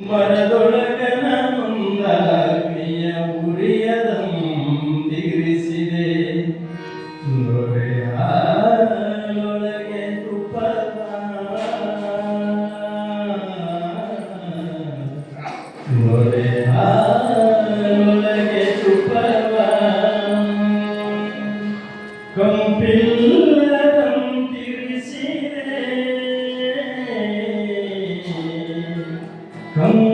ಮರದೊಳಗನ ಮುಂದಾಗ್ನಿಯ ಉರಿಯದಂದಿರಿಸಿದೆ ನೊರೆ come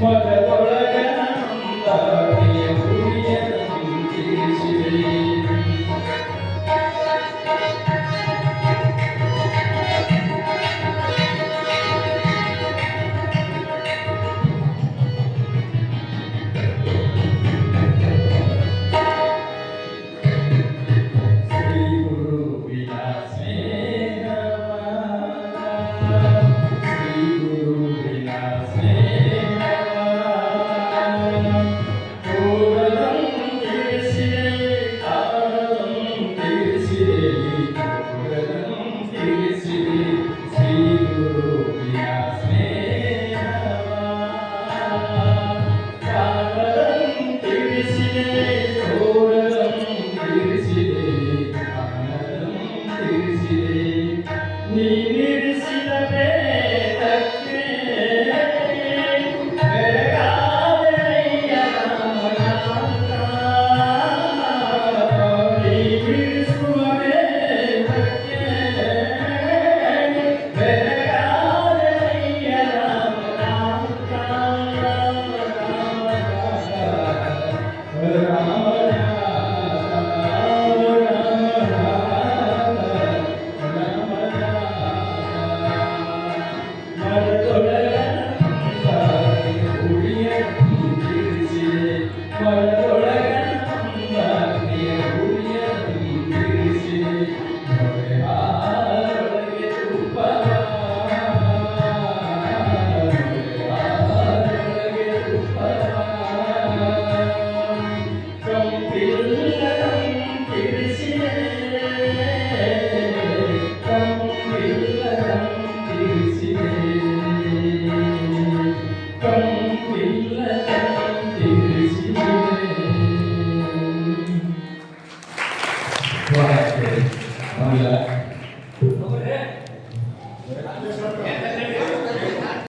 Father, முடியலை